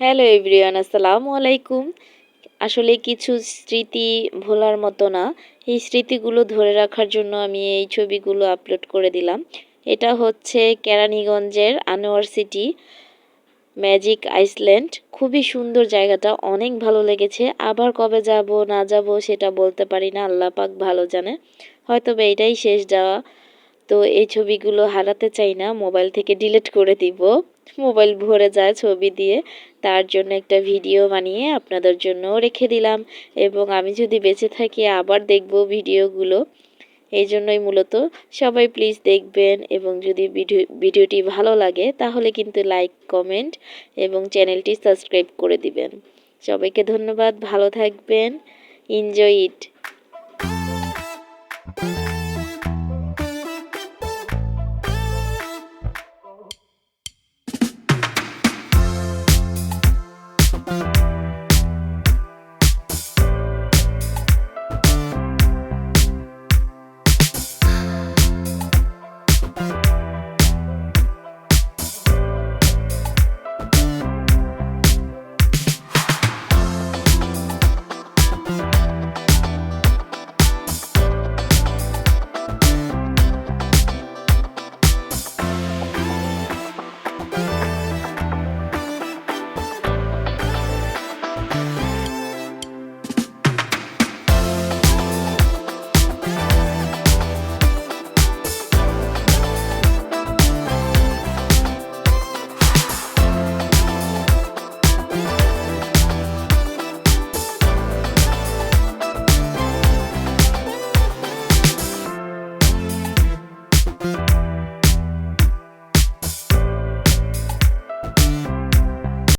Hello everyone, আসসালামু আলাইকুম। আসলে কিছু স্মৃতি ভোলার মতো না। এই স্মৃতিগুলো ধরে রাখার জন্য আমি এই ছবিগুলো আপলোড করে দিলাম। এটা হচ্ছে কেরানীগঞ্জের আনোয়ার সিটি, ম্যাজিক আইসল্যান্ড। খুবই সুন্দর জায়গাটা, অনেক ভালো লেগেছে। আবার কবে যাব, না যাব সেটা বলতে পারি না, আল্লাহ পাক ভালো জানে। হয়তো বা এটাই শেষ যাওয়া তো এই ছবিগুলো হারাতে চাই না, মোবাইল থেকে ডিলিট করে দিব। মোবাইল ভরে যায় ছবি দিয়ে। তার জন্য একটা ভিডিও বানিয়ে আপনাদের জন্য রেখে দিলাম। এবং আমি যদি বেঁচে থাকি আবার দেখব ভিডিওগুলো। এই জন্যই মূলত সবাই প্লিজ দেখবেন এবং যদি ভিডিও, ভিডিওটি ভালো লাগে তাহলে কিন্তু লাইক, কমেন্ট এবং চ্যানেলটি সাবস্ক্রাইব করে দিবেন। সবাইকে ধন্যবাদ, ভালো থাকবেন, এনজয় ইট।